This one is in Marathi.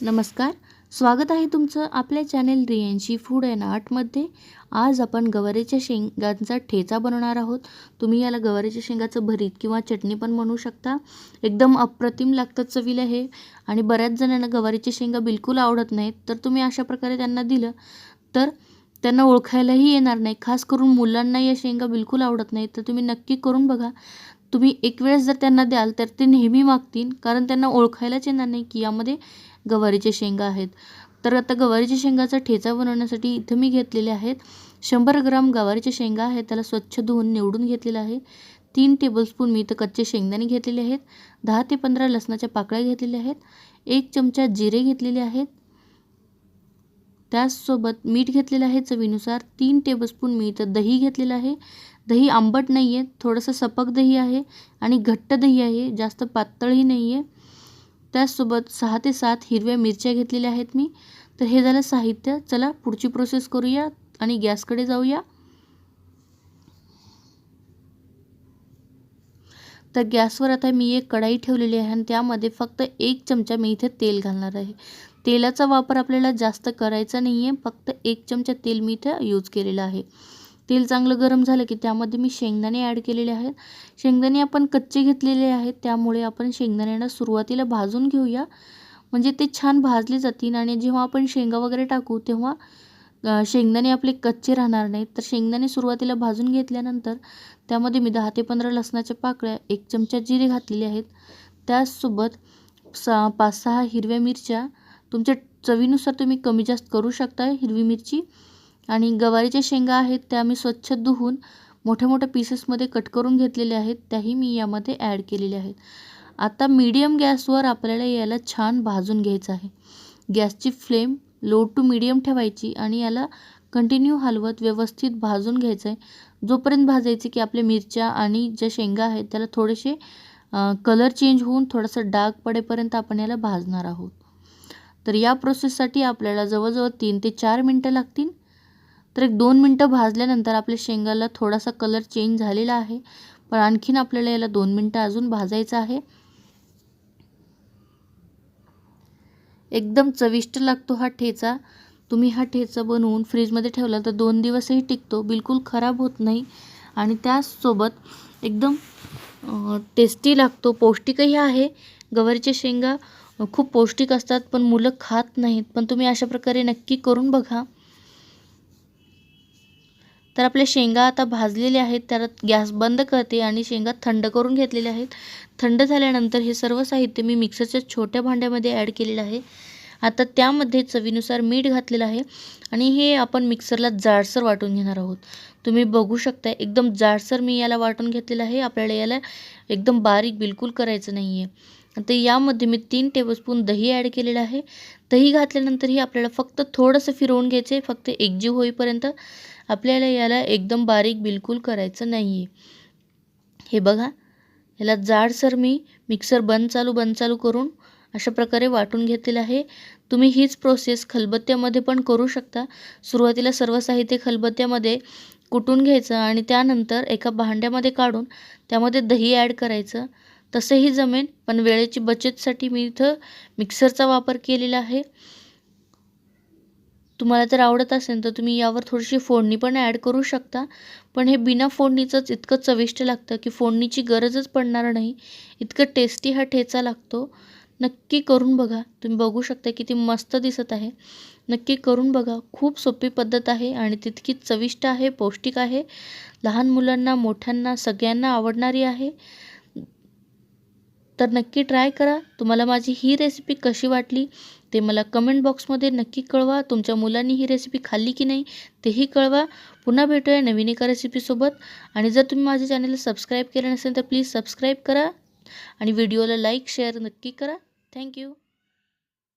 नमस्कार. स्वागत आहे तुमचं आपल्या चॅनेल रियांशी फूड अँड आर्टमध्ये आज आपण गवारीच्या शेंगांचा ठेचा बनवणार आहोत. तुम्ही याला गवारीच्या शेंगाचं भरीत किंवा चटणी पण म्हणू शकता. एकदम अप्रतिम लागतं चवीला हे. आणि बऱ्याच जणांना गवारीच्या शेंगा बिलकुल आवडत नाहीत. तर तुम्ही अशा प्रकारे त्यांना दिलं तर त्यांना ओळखायलाही येणार नाही. खास करून मुलांना या शेंगा बिलकुल आवडत नाहीत. तर तुम्ही नक्की करून बघा. तुम्ही एक वेळेस जर त्यांना द्याल तर ते नेहमी मागतील. कारण त्यांना ओळखायलाच येणार नाही की यामध्ये गवारीचे शेंगा आहेत. तर आता गवारीच्या शेंगाचा ठेचा बनवण्यासाठी इथं मी घेतलेले आहेत. शंभर ग्राम गवारीच्या शेंगा आहेत. त्याला स्वच्छ धुवून निवडून घेतलेलं आहे. तीन टेबलस्पून मी इथं कच्चे शेंगदाणे घेतलेले आहेत. दहा ते पंधरा लसणाच्या पाकळ्या घेतलेल्या आहेत. एक चमचा जिरे घेतलेले आहेत. त्याचसोबत मीठ घेतलेलं आहे चवीनुसार. तीन टेबलस्पून मी इथं दही घेतलेलं आहे. दही आंबट नाही आहे थोडंसं सपक दही आहे आणि घट्ट दही आहे जास्त पातळही नाही आहे त्याचसोबत सहा ते सात हिरव्या मिरच्या घेतलेल्या आहेत मी. तर हे झालं साहित्य. चला पुढची प्रोसेस करूया आणि गॅसकडे जाऊया. तर गॅसवर आता मी एक कढाई ठेवलेली आहे आणि त्यामध्ये फक्त एक चमचा मी इथे तेल घालणार आहे. तेलाचा वापर आपल्याला जास्त करायचा नाही आहे फक्त एक चमचा तेल मी इथं यूज केलेलं आहे. तेल चांगलं गरम झालं की त्यामध्ये मी शेंगदाणे ॲड केलेले आहेत. शेंगदाणे आपण कच्चे घेतलेले आहेत त्यामुळे आपण शेंगदाण्यांना सुरुवातीला भाजून घेऊया. म्हणजे ते छान भाजले जातील आणि जेव्हा आपण शेंगा वगैरे टाकू तेव्हा शेंगदाणे आपले कच्चे राहणार नाहीत. तर शेंगदाणे सुरुवातीला भाजून घेतल्यानंतर त्यामध्ये मी दहा ते पंधरा लसणाच्या पाकळ्या एक चमचा जिरे घातलेले आहेत. त्याचसोबत सा पाच सहा हिरव्या मिरच्या तुमच्या चवीनुसार तुम्ही कमी जास्त करू शकता हिरवी मिरची. आणि गवारीच्या शेंगा आहेत त्या मी स्वच्छ धुवून मोठ्या मोठ्या पीसेसमध्ये कट करून घेतलेल्या आहेत. त्याही मी यामध्ये ॲड केलेल्या आहेत. आता मीडियम गॅसवर आपल्याला याला छान भाजून घ्यायचं आहे. गॅसची फ्लेम लो टू मीडियम ठेवायची आणि याला कंटिन्यू हलवत व्यवस्थित भाजून घ्यायचं आहे. जोपर्यंत भाजायचे की आपल्या मिरच्या आणि ज्या शेंगा आहेत त्याला थोडेसे कलर चेंज होऊन थोडंसं डाग पडेपर्यंत आपण याला भाजणार आहोत. तर या प्रोसेससाठी आपल्याला जवळजवळ तीन ते चार मिनटं लागतील. तर एक दोन मिनटं भाजल्यानंतर आपल्या शेंगाला थोडासा कलर चेंज झालेला आहे. पण आणखीन आपल्याला याला दोन मिनटं अजून भाजायचं आहे. एकदम चविष्ट लागतो हा ठेचा. तुम्ही हा ठेचा बनवून फ्रीजमध्ये ठेवला तर दोन दिवसही टिकतो. बिलकुल खराब होत नाही. आणि त्याचसोबत एकदम टेस्टी लागतो. पौष्टिकही आहे. गवारीच्या शेंगा खूप पौष्टिक असतात पण मुलं खात नाहीत. पण तुम्ही अशा प्रकारे नक्की करून बघा. तर आपल्या शेंगा आता भाजलेल्या आहेत त्यात गॅस बंद करते आणि शेंगा थंड करून घेतलेल्या आहेत. थंड झाल्यानंतर हे सर्व साहित्य मी मिक्सरच्या छोट्या भांड्यामध्ये ॲड केलेलं आहे. आता त्यामध्ये चवीनुसार मीठ घातलेलं आहे आणि हे आपण मिक्सरला जाडसर वाटून घेणार आहोत. तुम्ही बघू शकता एकदम जाडसर मी याला वाटून घेतलेलं आहे. आपल्याला याला एकदम बारीक बिलकुल करायचं नाही आहे तर यामध्ये मी तीन टेबलस्पून दही ॲड केलेलं आहे. दही घातल्यानंतरही आपल्याला फक्त थोडंसं फिरवून घ्यायचं आहे फक्त एकजीव होईपर्यंत आपल्याला याला एकदम बारीक बिलकुल करायचं नाही आहे हे बघा याला जाडसर मी मिक्सर बंद चालू बंद चालू करून अशा प्रकारे वाटून घेतलेलं आहे. तुम्ही हीच प्रोसेस खलबत्त्यामध्ये पण करू शकता. सुरुवातीला सर्व साहित्य खलबत्त्यामध्ये कुटून घ्यायचं आणि त्यानंतर एका भांड्यामध्ये काढून त्यामध्ये दही ॲड करायचं. तसंही जमेल पण वेळेची बचतसाठी मी इथं मिक्सरचा वापर केलेला आहे. तुम्हाला जर आवडत असेल तर तुम्ही यावर थोडीशी फोडणी पण ॲड करू शकता. पण हे बिना फोडणीचंच इतकं चविष्ट लागतं की फोडणीची गरजच पडणार नाही. इतकं टेस्टी हा ठेचा लागतो. नक्की करून बघा. तुम्ही बघू शकता किती मस्त दिसत आहे. नक्की करून बघा. खूप सोपी पद्धत आहे आणि तितकीच चविष्ट आहे पौष्टिक आहे. लहान मुलांना मोठ्यांना सगळ्यांना आवडणारी आहे. तर नक्की ट्राय करा. तुम्हाला माझी ही रेसिपी कशी वाटली ते मला कमेंट बॉक्समध्ये नक्की कळवा. तुमच्या मुलांनी ही रेसिपी खाल्ली की नाही तेही कळवा. पुन्हा भेटूया नवीन एका रेसिपीसोबत आणि जर तुम्ही माझ्या चॅनलला सबस्क्राईब केलं नसेल तर प्लीज सबस्क्राईब करा. आणि व्हिडिओला लाईक शेअर नक्की करा. थँक्यू